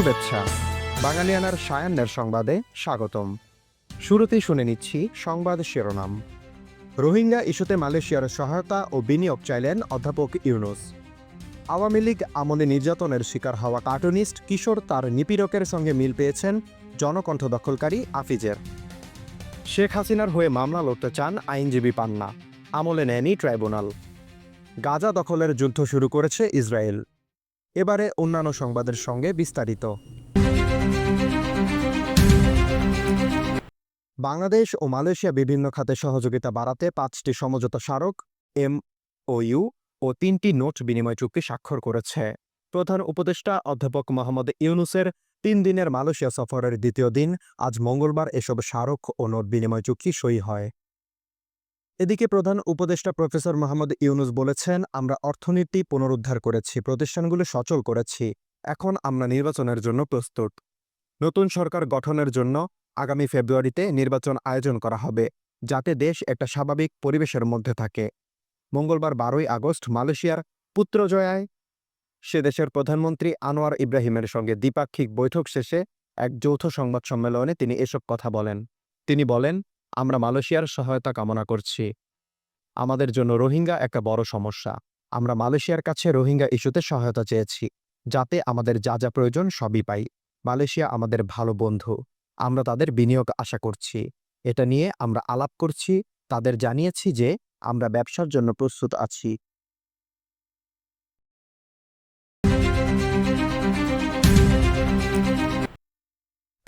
শুভেচ্ছা। বাঙালিয়ানার সায়ান্নের সংবাদে স্বাগতম। শুরুতেই শুনে নিচ্ছি সংবাদ শিরোনাম। রোহিঙ্গা ইস্যুতে মালয়েশিয়ার সহায়তা ও বিনিয়োগ চাইলেন অধ্যাপক ইউনুস। আওয়ামী লীগ আমলে নির্যাতনের শিকার হওয়া কার্টুনিস্ট কিশোর তার নিপীড়কের সঙ্গে মিল পেয়েছেন জনকণ্ঠ দখলকারী আফিজের শেখ হাসিনার হয়ে মামলা লড়তে চান আইনজীবী পান্না। আমলে নেয়নি ট্রাইব্যুনাল। গাজা দখলের যুদ্ধ শুরু করেছে ইসরায়েল। এবারে অন্যান্য সংবাদের সঙ্গে বিস্তারিত। বাংলাদেশ ও মালয়েশিয়া বিভিন্ন খাতে সহযোগিতা বাড়াতে পাঁচটি সমঝোতা স্মারক এম ইউ ও তিনটি নোট বিনিময় চুক্তি স্বাক্ষর করেছে। প্রধান উপদেষ্টা অধ্যাপক মোহাম্মদ ইউনুসের তিন দিনের মালয়েশিয়া সফরের দ্বিতীয় দিন আজ মঙ্গলবার এসব স্মারক ও নোট বিনিময় চুক্তি সই হয়। এদিকে প্রধান উপদেষ্টা প্রফেসর মোহাম্মদ ইউনুস বলেছেন, আমরা অর্থনীতি পুনরুদ্ধার করেছি, প্রতিষ্ঠানগুলো সচল করেছি। এখন আমরা নির্বাচনের জন্য প্রস্তুত। নতুন সরকার গঠনের জন্য আগামী ফেব্রুয়ারিতে নির্বাচন আয়োজন করা হবে, যাতে দেশ একটা স্বাভাবিক পরিবেশের মধ্যে থাকে। মঙ্গলবার বারোই আগস্ট মালয়েশিয়ার পুত্রজয়ায় সে দেশের প্রধানমন্ত্রী আনোয়ার ইব্রাহিমের সঙ্গে দ্বিপাক্ষিক বৈঠক শেষে এক যৌথ সংবাদ সম্মেলনে তিনি এসব কথা বলেন। তিনি বলেন আমরা মালয়েশিয়ার সহায়তা কামনা করছি। আমাদের জন্য রোহিঙ্গা একটা বড় সমস্যা। আমরা মালয়েশিয়ার কাছে রোহিঙ্গা ইস্যুতে সহায়তা চেয়েছি, যাতে আমাদের যা যা প্রয়োজন সবই পাই। মালয়েশিয়া আমাদের ভালো বন্ধু। আমরা তাদের বিনিয়োগ আশা করছি। এটা নিয়ে আমরা আলাপ করছি, তাদের জানিয়েছি যে আমরা ব্যবসার জন্য প্রস্তুত আছি।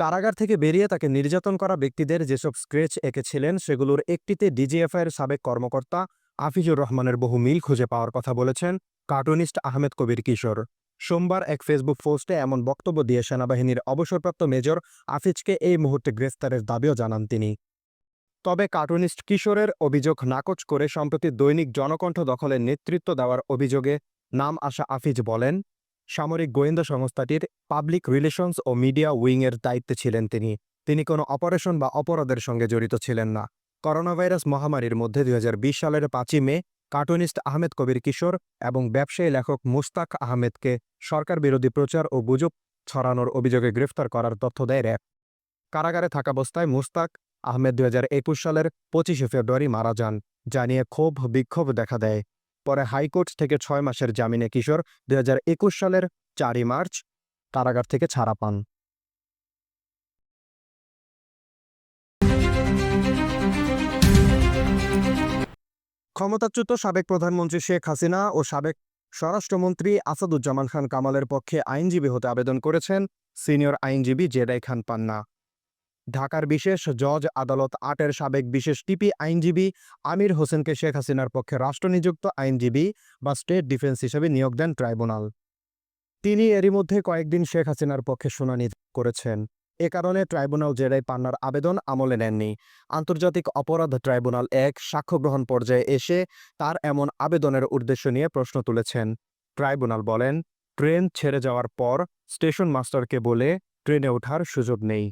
কারাগার থেকে বেরিয়ে তাকে নির্যাতন করা ব্যক্তিদের যেসব স্ক্রেচ এঁকেছিলেন, সেগুলোর একটিতে ডিজিএফআইয়ের সাবেক কর্মকর্তা আফিজুর রহমানের বহু মিল খুঁজে পাওয়ার কথা বলেছেন কার্টুনিস্ট আহমেদ কবির কিশোর। সোমবার এক ফেসবুক পোস্টে এমন বক্তব্য দিয়ে সেনাবাহিনীর অবসরপ্রাপ্ত মেজর আফিজকে এই মুহূর্তে গ্রেফতারের দাবিও জানান তিনি। তবে কার্টুনিস্ট কিশোরের অভিযোগ নাকচ করে সম্প্রতি দৈনিক জনকণ্ঠ দখলের নেতৃত্ব দেওয়ার অভিযোগে নাম আসা আফিজ বলেন সামরিক গোয়েন্দা সংস্থাটির পাবলিক রিলেশনস ও মিডিয়া উইংয়ের দায়িত্বে ছিলেন তিনি। তিনি কোনো অপারেশন বা অপরাধের সঙ্গে জড়িত ছিলেন না। করোনাভাইরাস মহামারীর মধ্যে দুই হাজার বিশ সালের পাঁচই মে কার্টুনিস্ট আহমেদ কবির কিশোর এবং ব্যবসায়ী লেখক মুস্তাক আহমেদকে সরকার বিরোধী প্রচার ও গুজব ছড়ানোর অভিযোগে গ্রেফতার করার তথ্য দেয় র্যাব। কারাগারে থাকাবস্থায় মুস্তাক আহমেদ দুই হাজার একুশ সালের পঁচিশে ফেব্রুয়ারি মারা যান, যা নিয়ে ক্ষোভ বিক্ষোভ দেখা দেয়। পরে হাইকোর্ট থেকে ছয় মাসের জামিনে কিশোর দুই হাজার একুশ সালের চারই মার্চ কারাগার থেকে ছাড়া পান। ক্ষমতাচ্যুত সাবেক প্রধানমন্ত্রী শেখ হাসিনা ও সাবেক স্বরাষ্ট্রমন্ত্রী আসাদুজ্জামান খান কামালের পক্ষে আইনজীবী হতে আবেদন করেছেন। সিনিয়র আইনজীবী জেদাই খান পান্না। ঢাকার বিশেষ জজ আদালত আটের সাবেক বিশেষ টিপি আইনজীবী আমির হোসেনকে শেখ হাসিনার পক্ষে রাষ্ট্রনিযুক্ত আইনজীবী বা স্টেট ডিফেন্স হিসেবে নিয়োগ দেন ট্রাইব্যুনাল। তিনি এরই মধ্যে কয়েকদিন শেখ হাসিনার পক্ষে শুনানি করেছেন। এ কারণে ট্রাইব্যুনাল জেরাই পান্নার আবেদন আমলে নেননি। আন্তর্জাতিক অপরাধ ট্রাইব্যুনাল এক সাক্ষ্য গ্রহণ পর্যায়ে এসে তার এমন আবেদনের উদ্দেশ্য নিয়ে প্রশ্ন তুলেছেন। ট্রাইব্যুনাল বলেন, ট্রেন ছেড়ে যাওয়ার পর স্টেশন মাস্টারকে বলে ট্রেনে ওঠার সুযোগ নেই।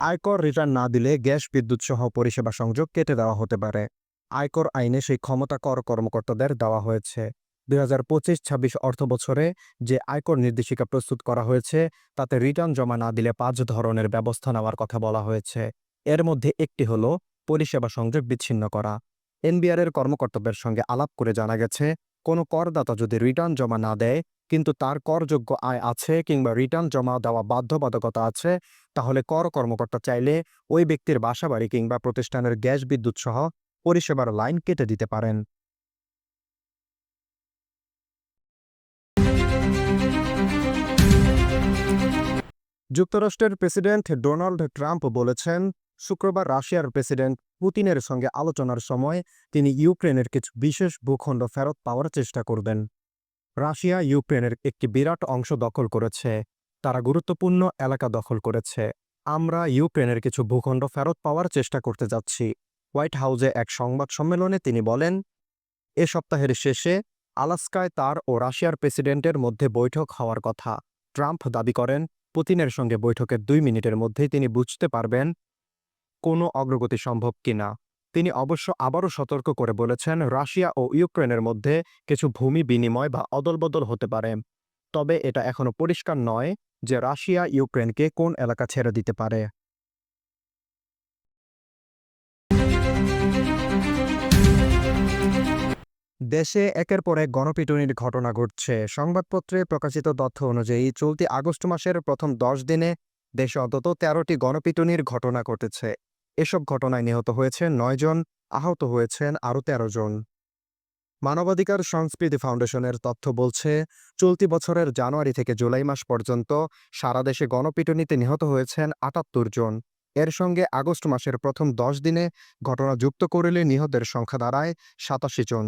আয়কর রিটার্ন না দিলে গ্যাস বিদ্যুৎ সহ পরিষেবা সংযোগ কেটে দেওয়া হতে পারে। আয়কর আইনে সেই ক্ষমতা কর কর্মকর্তাদের দেওয়া হয়েছে। দুই হাজার পঁচিশ ছাব্বিশ অর্থ বছরে যে আয়কর নির্দেশিকা প্রস্তুত করা হয়েছে, তাতে রিটার্ন জমা না দিলে পাঁচ ধরনের ব্যবস্থা নেওয়ার কথা বলা হয়েছে। এর মধ্যে একটি হল পরিষেবা সংযোগ বিচ্ছিন্ন করা। এনবিআর এর কর্মকর্তাদের সঙ্গে আলাপ করে জানা গেছে, কোনো করদাতা যদি রিটার্ন জমা না দেয় কিন্তু তার করযোগ্য আয় আছে কিংবা রিটার্ন জমা দেওয়া বাধ্যবাধকতা আছে, তাহলে কর কর্মকর্তা চাইলে ওই ব্যক্তির বাসাবাড়ি কিংবা প্রতিষ্ঠানের গ্যাস বিদ্যুৎ সহ পরিষেবার লাইন কেটে দিতে পারেন। যুক্তরাষ্ট্রের প্রেসিডেন্ট ডোনাল্ড ট্রাম্প বলেছেন, শুক্রবার রাশিয়ার প্রেসিডেন্ট পুতিনের সঙ্গে আলোচনার সময় তিনি ইউক্রেনের কিছু বিশেষ ভূখণ্ড ফেরত পাওয়ার চেষ্টা করবেন। রাশিয়া ইউক্রেনের একটি বিরাট অংশ দখল করেছে। তারা গুরুত্বপূর্ণ এলাকা দখল করেছে। আমরা ইউক্রেনের কিছু ভূখণ্ড ফেরত পাওয়ার চেষ্টা করতে যাচ্ছি। হোয়াইট হাউসে এক সংবাদ সম্মেলনে তিনি বলেন, এ সপ্তাহের শেষে আলাস্কায় তার ও রাশিয়ার প্রেসিডেন্টের মধ্যে বৈঠক হওয়ার কথা। ট্রাম্প দাবি করেন, পুতিনের সঙ্গে বৈঠকের দুই মিনিটের মধ্যেই তিনি বুঝতে পারবেন কোনো অগ্রগতি সম্ভব কিনা। তিনি অবশ্য আবারও সতর্ক করে বলেছেন, রাশিয়া ও ইউক্রেনের মধ্যে কিছু ভূমি বিনিময় বা অদলবদল হতে পারে। তবে এটা এখনও পরিষ্কার নয় যে রাশিয়া ইউক্রেনকে কোন এলাকা ছেড়ে দিতে পারে। দেশে একের পর গণপিটুনির ঘটনা ঘটছে। সংবাদপত্রে প্রকাশিত তথ্য অনুযায়ী চলতি আগস্ট মাসের প্রথম দশ দিনে দেশে অন্তত তেরোটি গণপিটুনির ঘটনা ঘটেছে। এসব ঘটনায় নিহত হয়েছে নয় জন, আহত হয়েছেন আরও তেরো জন। মানবাধিকার সংস্কৃতি ফাউন্ডেশনের তথ্য বলছে, চলতি বছরের জানুয়ারি থেকে জুলাই মাস পর্যন্ত সারা দেশে গণপিটুনিতে নিহত হয়েছেন আটাত্তর জন। এর সঙ্গে আগস্ট মাসের প্রথম দশ দিনে ঘটনা যুক্ত করলে নিহতের সংখ্যা দাঁড়ায় সাতাশি জন।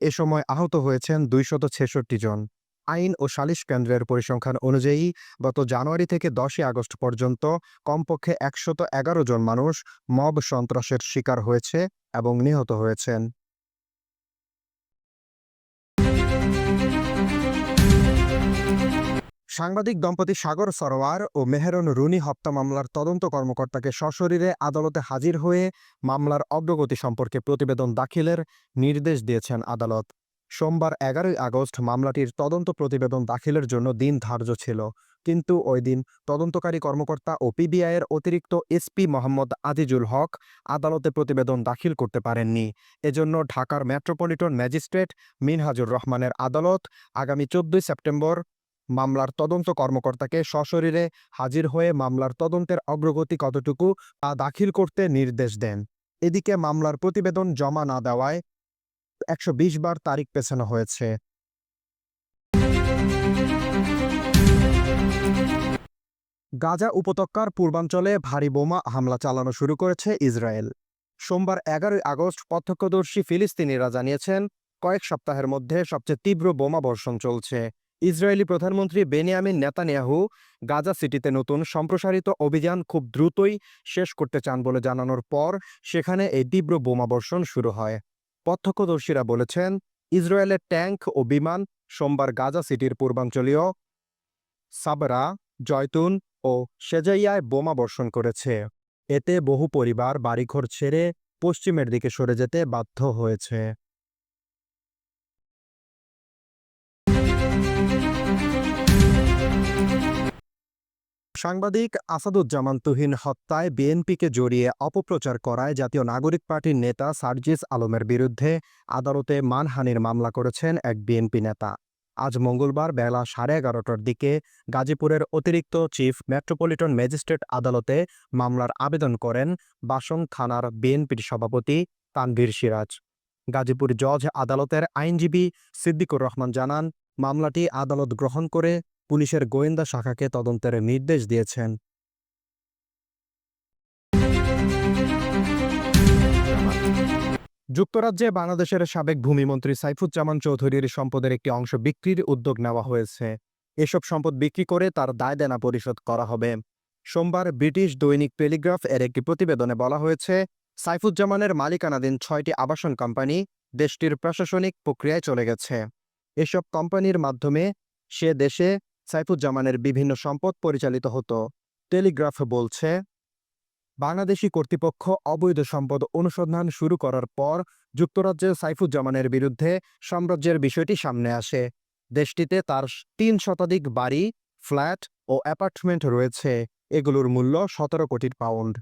এ সময় আহত হয়েছেন দুইশত ছেষট্টি জন। আইন ও সালিশ কেন্দ্রের পরিসংখ্যান অনুযায়ী, গত জানুয়ারি থেকে দশই আগস্ট পর্যন্ত কমপক্ষে একশত এগারো জন মানুষ মব সন্ত্রাসের শিকার হয়েছে এবং নিহত হয়েছেন। সাংবাদিক দম্পতি সাগর সরোয়ার ও মেহেরন রুনি হত্যা মামলার তদন্ত কর্মকর্তাকে সশরীরে আদালতে হাজির হয়ে মামলার অগ্রগতি সম্পর্কে প্রতিবেদন দাখিলের নির্দেশ দিয়েছেন আদালত। সোমবার এগারোই আগস্ট মামলাটির তদন্ত প্রতিবেদন দাখিলের জন্য দিন ধার্য ছিল। কিন্তু ওই দিন তদন্তকারী কর্মকর্তা ও পিবিআইয়ের অতিরিক্ত এসপি মোহাম্মদ আজিজুল হক আদালতে প্রতিবেদন দাখিল করতে পারেননি। এজন্য ঢাকার মেট্রোপলিটন ম্যাজিস্ট্রেট মিনহাজুর রহমানের আদালত আগামী চোদ্দই সেপ্টেম্বর মামলার তদন্ত কর্মকর্তাকে সশরীরে হাজির হয়ে মামলার তদন্তের অগ্রগতি কতটুকু তা দাখিল করতে নির্দেশ দেন। এদিকে মামলার প্রতিবেদন জমা না দেওয়ায় একশো বিশ বার তারিখ পেছানো হয়েছে। গাজা উপত্যকার পূর্বাঞ্চলে ভারী বোমা হামলা চালানো শুরু করেছে ইসরায়েল। সোমবার এগারোই আগস্ট প্রত্যক্ষদর্শী ফিলিস্তিনিরা জানিয়েছেন, কয়েক সপ্তাহের মধ্যে সবচেয়ে তীব্র বোমা বর্ষণ চলছে। ইসরায়েলি প্রধানমন্ত্রী বেনিয়ামিন নেতানিয়াহু গাজা সিটিতে নতুন সম্প্রসারিত অভিযান খুব দ্রুতই শেষ করতে চান বলে জানানোর পর, সেখানে এই তীব্র বোমাবর্ষণ শুরু হয়। প্রত্যক্ষদর্শীরা বলেছেন, ইসরায়েলের ট্যাঙ্ক ও বিমান সোমবার গাজা সিটির পূর্বাঞ্চলীয় সাবরা, জয়তুন ও সেজাইয়ায় বোমা বর্ষণ করেছে। এতে বহু পরিবার বাড়িঘর ছেড়ে পশ্চিমের দিকে সরে যেতে বাধ্য হয়েছে। সাংবাদিক আসাদুজ্জামান তুহিন হত্যায় বিএনপিকে জড়িয়ে অপপ্রচার করায় জাতীয় নাগরিক পার্টির নেতা সার্জিস আলমের বিরুদ্ধে আদালতে মানহানির মামলা করেছেন এক বিএনপি নেতা। আজ মঙ্গলবার বেলা সাড়ে এগারোটার দিকে গাজীপুরের অতিরিক্ত চিফ মেট্রোপলিটন ম্যাজিস্ট্রেট আদালতে মামলার আবেদন করেন বাসন থানার বিএনপির সভাপতি তানভীর সিরাজ। গাজীপুর জজ আদালতের আইনজীবী সিদ্দিকুর রহমান জানান, মামলাটি আদালত গ্রহণ করে পুলিশের গোয়েন্দা শাখাকে তদন্তের নির্দেশ দিয়েছেন। যুক্তরাজ্যে বাংলাদেশের সাবেক ভূমিমন্ত্রী সাইফুজ্জামান চৌধুরীর সম্পদের একটি অংশ বিক্রির উদ্যোগ নেওয়া হয়েছে। এসব সম্পদ বিক্রি করে তার দায় দেনা পরিশোধ করা হবে। সোমবার ব্রিটিশ দৈনিক টেলিগ্রাফ এর একটি প্রতিবেদনে বলা হয়েছে, সাইফুজ্জামানের মালিকানাধীন ছয়টি আবাসন কোম্পানি দেশটির প্রশাসনিক প্রক্রিয়ায় চলে গেছে। এসব কোম্পানির মাধ্যমে সে দেশে সাইফুজ্জামানের বিভিন্ন সম্পদ পরিচালিত হতো। টেলিগ্রাফ বলছে, বাংলাদেশি কর্তৃপক্ষ অবৈধ সম্পদ অনুসন্ধান শুরু করার পর যুক্তরাজ্যে সাইফুজ্জামানের বিরুদ্ধে সাম্রাজ্যের বিষয়টি সামনে আসে। দেশটিতে তার তিন শতাধিক বাড়ি, ফ্ল্যাট ও অ্যাপার্টমেন্ট রয়েছে। এগুলোর মূল্য সতেরো কোটি পাউন্ড।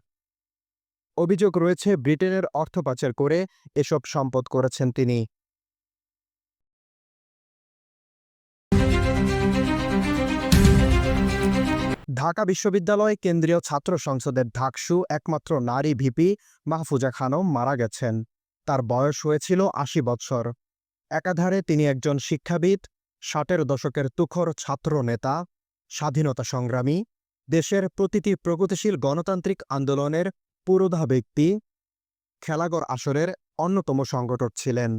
অভিযোগ রয়েছে, ব্রিটেনের অর্থ পাচার করে এসব সম্পদ করেছেন তিনি। ঢাকা বিশ্ববিদ্যালয় কেন্দ্রীয় ছাত্র সংসদের ঢাকসু একমাত্র নারী ভিপি মাহফুজা খানম মারা গেছেন। তার বয়স হয়েছিল আশি বৎসর একাধারে তিনি একজন শিক্ষাবিদ, ষাটের দশকের তুখর ছাত্র নেতা, স্বাধীনতা সংগ্রামী, দেশের প্রতিটি প্রগতিশীল গণতান্ত্রিক আন্দোলনের পুরোধা ব্যক্তি, খেলাগড় আসরের অন্যতম সংগঠক ছিলেন।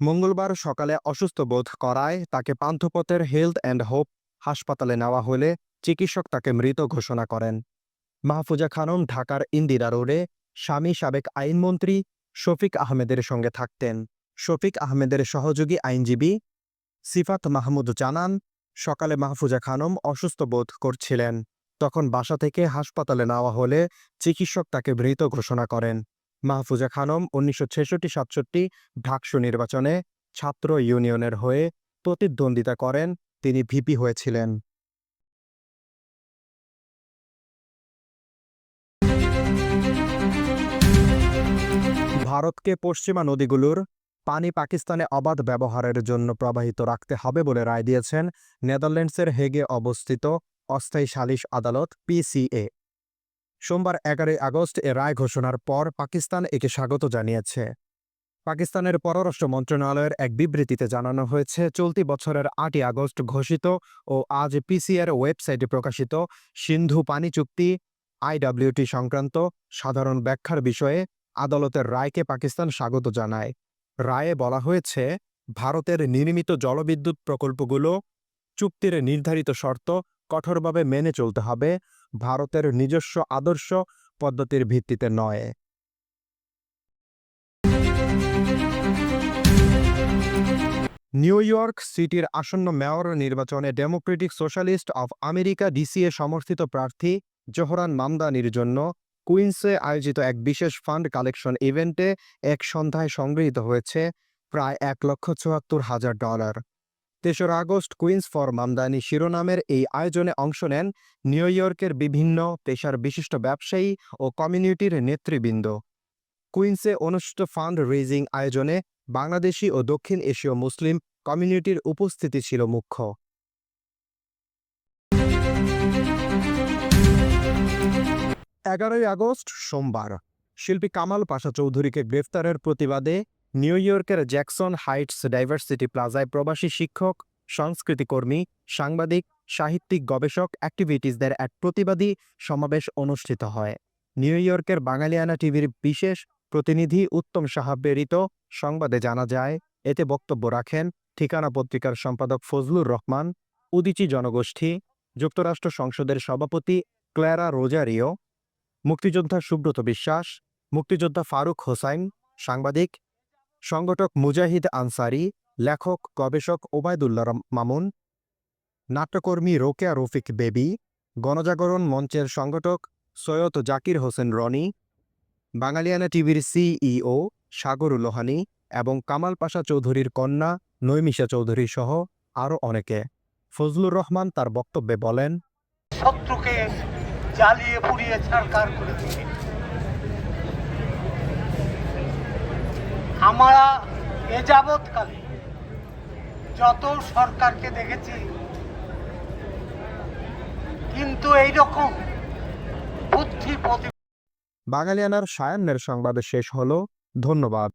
মঙ্গলবার সকালে অসুস্থ বোধ করায় তাকে পান্থপথের হেলথ অ্যান্ড হোপ হাসপাতালে নেওয়া হলে চিকিৎসক তাকে মৃত ঘোষণা করেন। মাহফুজা খানম ঢাকার ইন্দিরা রোডে স্বামী সাবেক আইনমন্ত্রী শফিক আহমেদের সঙ্গে থাকতেন। শফিক আহমেদের সহযোগী আইনজীবী সিফাত মাহমুদ জানান, সকালে মাহফুজা খানম অসুস্থ বোধ করছিলেন। তখন বাসা থেকে হাসপাতালে নেওয়া হলে চিকিৎসক তাকে মৃত ঘোষণা করেন। মাহফুজা খানম উনিশশো ছেষট্টি সাতষট্টি ঢাকসু নির্বাচনে ছাত্র ইউনিয়নের হয়ে প্রতিদ্বন্দ্বিতা করেন, তিনি ভিপি হয়েছিলেন। ভারতকে পশ্চিমা নদীগুলোর পানি পাকিস্তানে অবাধ ব্যবহারের জন্য প্রবাহিত রাখতে হবে বলে রায় দিয়েছেন নেদারল্যান্ডসের হেগে অবস্থিত অস্থায়ী সালিশ আদালত পিসিএ সোমবার এগারোই আগস্ট এ রায় ঘোষণার পর পাকিস্তান একে স্বাগত জানিয়েছে। পাকিস্তানের পররাষ্ট্র মন্ত্রণালয়ের এক বিবৃতিতে জানানো হয়েছে, চলতি বছরের আটই আগস্ট ঘোষিত ও আজ পিসিএর ওয়েবসাইটে প্রকাশিত সিন্ধু পানি চুক্তি, আইডব্লিউটি সংক্রান্ত সাধারণ ব্যাখ্যার বিষয়ে আদালতের রায়কে পাকিস্তান স্বাগত জানায়। রায়ে বলা হয়েছে, ভারতের নির্মিত জলবিদ্যুৎ প্রকল্পগুলো চুক্তির নির্ধারিত শর্ত কঠোরভাবে মেনে চলতে হবে, ভারতের নিজস্ব আদর্শ পদ্ধতির ভিত্তিতে নয়। নিউ ইয়র্ক সিটির আসন্ন মেয়র নির্বাচনে democratic socialist of America DSA সমর্থিত প্রার্থী জোহরান মামদানির জন্য কুইন্সে আয়োজিত এক বিশেষ ফান্ড কালেকশন ইভেন্টে এক সন্ধ্যায় সংগৃহীত হয়েছে প্রায় এক লক্ষ চুয়াত্তর হাজার ডলার। তেসরা আগস্ট কুইন্স ফর মামদানি শিরোনামের এই আয়োজনে অংশ নেন নিউ ইয়র্কের বিভিন্ন পেশার বিশিষ্ট ব্যবসায়ী ও কমিউনিটির নেতৃবৃন্দ। কুইন্সে অনুষ্ঠিত ফান্ড রেজিং আয়োজনে বাংলাদেশি ও দক্ষিণ এশীয় মুসলিম কমিউনিটির উপস্থিতি ছিল মুখ্য। এগারোই আগস্ট, সোমবার। শিল্পী কামাল পাশা চৌধুরীকে গ্রেফতারের প্রতিবাদে নিউ ইয়র্কের জ্যাকসন হাইটস ডাইভার্সিটি প্লাজায় প্রবাসী শিক্ষক, সংস্কৃতিকর্মী, সাংবাদিক, সাহিত্যিক, গবেষক অ্যাক্টিভিটিসদের এক প্রতিবাদী সমাবেশ অনুষ্ঠিত হয়। নিউ ইয়র্কের বাঙালিয়ানা টিভির বিশেষ প্রতিনিধি উত্তম সাহা প্রেরিত সংবাদে জানা যায়, এতে বক্তব্য রাখেন ঠিকানা পত্রিকার সম্পাদক ফজলুর রহমান, উদিচি জনগোষ্ঠী, যুক্তরাষ্ট্র সংসদের সভাপতি ক্ল্যারা রোজারিও মুক্তিযোদ্ধা সুব্রত বিশ্বাস, মুক্তিযোদ্ধা ফারুক হোসাইন, সাংবাদিক, সংগঠক মুজাহিদ আনসারি, লেখক, গবেষক ওবায়দুল্লাহ মামুন, নাট্যকর্মী রোকেয়া রফিক বেবি, গণজাগরণ মঞ্চের সংগঠক সৈয়দ জাকির হোসেন রনি, বাঙালিয়ানা টিভির সিইও সাগর লোহানি এবং কামাল পাশা চৌধুরীর কন্যা নৈমিষা চৌধুরী সহ আরও অনেকে। ফজলুর রহমান তার বক্তব্যে বলেন, শত্রুকে জ্বালিয়ে পুড়িয়ে ছাড়কার করেছি আমরা এ যাবৎকালে যত সরকারকে দেখেছি, কিন্তু এই রকম বুদ্ধি প্রতি বাঙালিয়ানার সায়ান্নের সংবাদ শেষ হলো। ধন্যবাদ।